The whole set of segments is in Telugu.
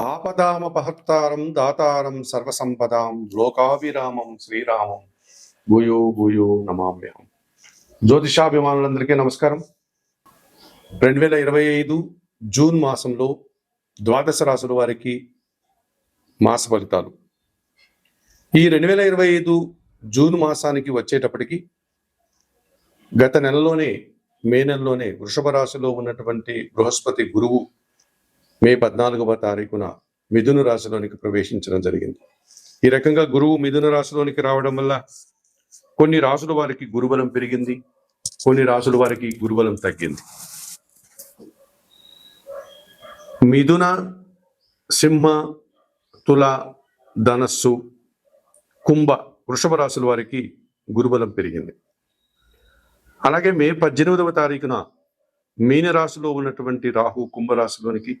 ఆపదామపహత్తారం దాతారం సర్వసంపదాం లోకాభిరామం శ్రీరామం. భూయో భూయో నమామ్యం జ్యోతిషాభిమానులందరికీ నమస్కారం. రెండు వేల ఇరవై ఐదు జూన్ మాసంలో ద్వాదశ రాసుల వారికి మాస ఫలితాలు. ఈ రెండు వేల ఇరవై ఐదు జూన్ మాసానికి వచ్చేటప్పటికి గత నెలలోనే మే నెలలోనే వృషభ రాశిలో ఉన్నటువంటి బృహస్పతి గురువు మే పద్నాలుగవ తారీఖున మిథున రాశిలోనికి ప్రవేశించడం జరిగింది. ఈ రకంగా గురువు మిథున రాశిలోనికి రావడం వల్ల కొన్ని రాసుల వారికి గురుబలం పెరిగింది కొన్ని రాసుల వారికి గురుబలం తగ్గింది. మిథున సింహ తుల ధనస్సు కుంభ వృషభ రాశుల వారికి గురుబలం పెరిగింది. అలాగే మే పద్దెనిమిదవ తారీఖున మీనరాశిలో ఉన్నటువంటి రాహు కుంభరాశిలోనికి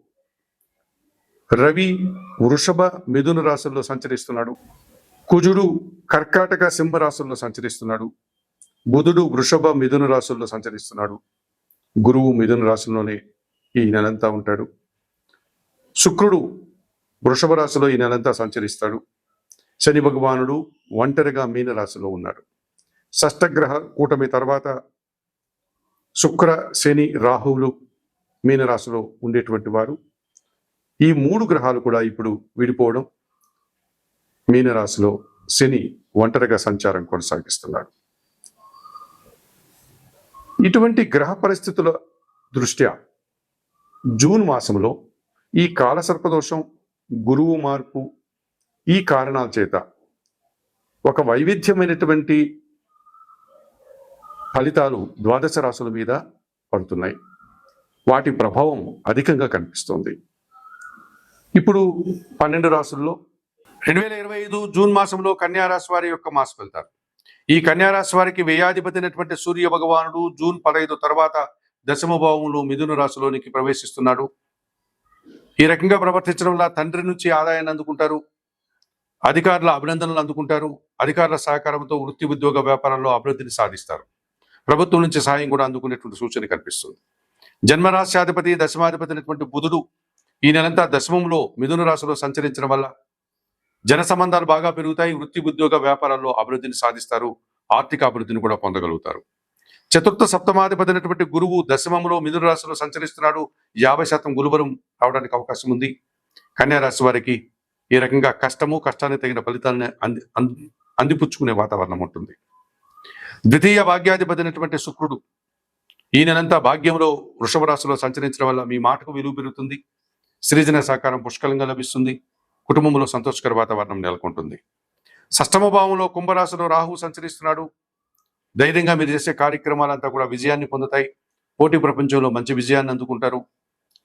రవి వృషభ మిథున రాశుల్లో సంచరిస్తున్నాడు. కుజుడు కర్కాటక సింహ రాశుల్లో సంచరిస్తున్నాడు. బుధుడు వృషభ మిథున రాశుల్లో సంచరిస్తున్నాడు. గురువు మిథున రాశుల్లోనే ఈ నెలంతా ఉంటాడు. శుక్రుడు వృషభ రాశిలో ఈ నెలంతా సంచరిస్తాడు. శని భగవానుడు ఒంటరిగా మీన రాశిలో ఉన్నాడు. షష్టగ్రహ కూటమి తర్వాత శుక్ర శని రాహువులు మీనరాశిలో ఉండేటువంటి వారు. ఈ మూడు గ్రహాలు కూడా ఇప్పుడు విడిపోవడం మీనరాశిలో శని ఒంటరిగా సంచారం కొనసాగిస్తున్నాడు. ఇటువంటి గ్రహ పరిస్థితుల దృష్ట్యా జూన్ మాసంలో ఈ కాలసర్పదోషం గురువు మార్పు ఈ కారణాల చేత ఒక వైవిధ్యమైనటువంటి ఫలితాలు ద్వాదశ రాశుల మీద పడుతున్నాయి. వాటి ప్రభావం అధికంగా కనిపిస్తోంది. ఇప్పుడు పన్నెండు రాసుల్లో రెండు వేల ఇరవై ఐదు జూన్ మాసంలో కన్యారాశి వారి యొక్క మాసం వెళ్తారు ఈ కన్యారాశి వారికి వ్యయాధిపతి అయినటువంటి సూర్య భగవానుడు జూన్ పదహైదు తర్వాత దశమ భావంలో మిథున రాశిలోనికి ప్రవేశిస్తున్నాడు. ఈ రకంగా ప్రవర్తించడం వల్ల తండ్రి నుంచి ఆదాయాన్ని అందుకుంటారు. అధికారుల అభినందనలు అందుకుంటారు. అధికారుల సహకారంతో వృత్తి ఉద్యోగ వ్యాపారంలో అభివృద్ధిని సాధిస్తారు. ప్రభుత్వం నుంచి సహాయం కూడా అందుకునేటువంటి సూచన కనిపిస్తుంది. జన్మరాశ్యాధిపతి దశమాధిపతి అయినటువంటి బుధుడు ఈ నెలంతా దశమంలో మిథున రాశిలో సంచరించడం వల్ల జన సంబంధాలు బాగా పెరుగుతాయి వృత్తి ఉద్యోగ వ్యాపారాల్లో అభివృద్ధిని సాధిస్తారు ఆర్థిక అభివృద్ధిని కూడా పొందగలుగుతారు. చతుర్థ సప్తమాధిపతి గురువు దశమంలో మిథున రాశిలో సంచరిస్తున్నాడు. యాభై శాతం గురువరం రావడానికి అవకాశం ఉంది. కన్యారాశి వారికి ఈ రకంగా కష్టము కష్టానికి తగిన ఫలితాలను అంది అంది- అందిపుచ్చుకునే వాతావరణం ఉంటుంది. ద్వితీయ భాగ్యాధిపతి శుక్రుడు ఈ నెలంతా భాగ్యంలో వృషభ రాశిలో సంచరించడం వల్ల మీ మాటకు విలువ పెరుగుతుంది. సృజన సహకారం పుష్కలంగా లభిస్తుంది. కుటుంబంలో సంతోషకర వాతావరణం నెలకొంటుంది. షష్టమ భావంలో కుంభరాశిలో రాహు సంచరిస్తున్నాడు. ధైర్యంగా మీరు చేసే కార్యక్రమాలంతా కూడా విజయాన్ని పొందుతాయి. పోటీ ప్రపంచంలో మంచి విజయాన్ని అందుకుంటారు.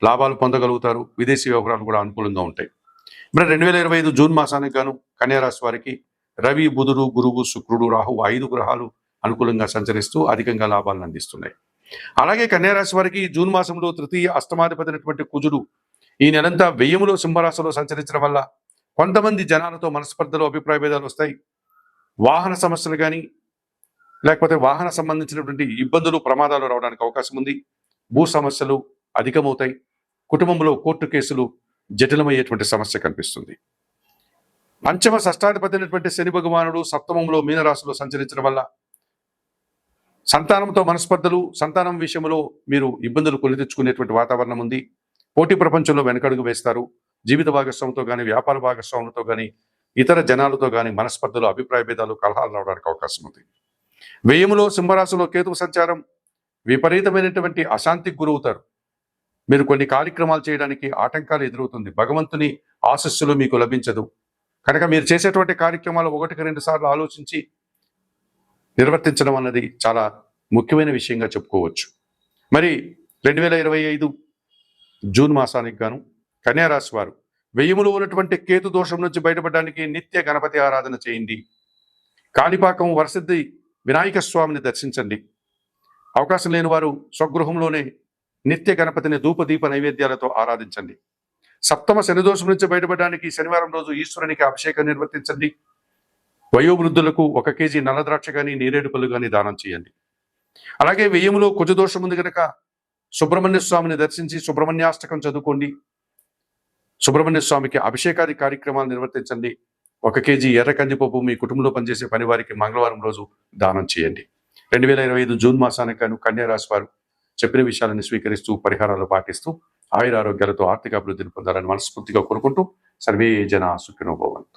లాభాలు పొందగలుగుతారు. విదేశీ వ్యవహారాలు కూడా అనుకూలంగా ఉంటాయి. మరి రెండు వేల ఇరవై ఐదు జూన్ మాసానికి గాను కన్యారాశి వారికి రవి బుధుడు గురువు శుక్రుడు రాహు ఐదు గ్రహాలు అనుకూలంగా సంచరిస్తూ అధికంగా లాభాలను అందిస్తున్నాయి. అలాగే కన్యారాశి వారికి జూన్ మాసంలో తృతీయ అష్టమాధిపతి కుజుడు ఈ నెలంతా వెయ్యములో సింహరాశిలో సంచరించడం వల్ల కొంతమంది జనాలతో మనస్పర్ధలు అభిప్రాయ భేదాలు వస్తాయి. వాహన సమస్యలు కానీ లేకపోతే వాహన సంబంధించినటువంటి ఇబ్బందులు ప్రమాదాలు రావడానికి అవకాశం ఉంది. భూ సమస్యలు అధికమవుతాయి. కుటుంబంలో కోర్టు కేసులు జటిలమయ్యేటువంటి సమస్య కనిపిస్తుంది. పంచమ షష్టాధిపతి అయినటువంటి శని భగవానుడు సప్తమంలో మీనరాశిలో సంచరించడం వల్ల సంతానంతో మనస్పర్ధలు సంతానం విషయంలో మీరు ఇబ్బందులు కొని తెచ్చుకునేటువంటి వాతావరణం ఉంది. పోటీ ప్రపంచంలో వెనకడుగు వేస్తారు. జీవిత భాగస్వామితో కానీ వ్యాపార భాగస్వాములతో కానీ ఇతర జనాలతో కానీ మనస్పర్ధలు అభిప్రాయ భేదాలు కలహాలు రావడానికి అవకాశం ఉంది. వ్యయములో సింహరాశిలో కేతువు సంచారం విపరీతమైనటువంటి అశాంతికి గురవుతారు. మీరు కొన్ని కార్యక్రమాలు చేయడానికి ఆటంకాలు ఎదురవుతుంది. భగవంతుని ఆశస్సులు మీకు లభించదు. కనుక మీరు చేసేటువంటి కార్యక్రమాలు ఒకటికి రెండు సార్లు ఆలోచించి నిర్వర్తించడం అన్నది చాలా ముఖ్యమైన విషయంగా చెప్పుకోవచ్చు. మరి రెండు వేల ఇరవై ఐదు జూన్ మాసానికి గాను కన్యారాశి వారు వెయ్యిములు ఉన్నటువంటి కేతు దోషం నుంచి బయటపడడానికి నిత్య గణపతి ఆరాధన చేయండి. కాణిపాకం వరసిద్ధి వినాయక స్వామిని దర్శించండి. అవకాశం లేని వారు స్వగృహంలోనే నిత్య గణపతిని ధూపదీప నైవేద్యాలతో ఆరాధించండి. సప్తమ శనిదోషం నుంచి బయటపడడానికి శనివారం రోజు ఈశ్వరునికి అభిషేకం నిర్వర్తించండి. వయోవృద్ధులకు ఒక కేజీ నల్లద్రాక్ష కానీ నేరేడు పళ్ళు కానీ దానం చేయండి. అలాగే వెయ్యిములో కుజదోషం ఉంది కనుక సుబ్రహ్మణ్య స్వామిని దర్శించి సుబ్రహ్మణ్యాష్టకం చదువుకోండి. సుబ్రహ్మణ్య స్వామికి అభిషేకాది కార్యక్రమాలు నిర్వర్తించండి. ఒక కేజీ ఎర్ర కందిపప్పు మీ కుటుంబంలో పనిచేసే పని వారికి మంగళవారం రోజు దానం చేయండి. రెండు వేల ఇరవై ఐదు జూన్ మాసానికి గాను కన్యా రాశి వారు చెప్పిన విషయాలను స్వీకరిస్తూ పరిహారాలు పాటిస్తూ ఆయురారోగ్యాలతో ఆర్థిక అభివృద్ధిని పొందాలని మనస్ఫూర్తిగా కోరుకుంటూ సర్వే జన సుఖినోభవంతు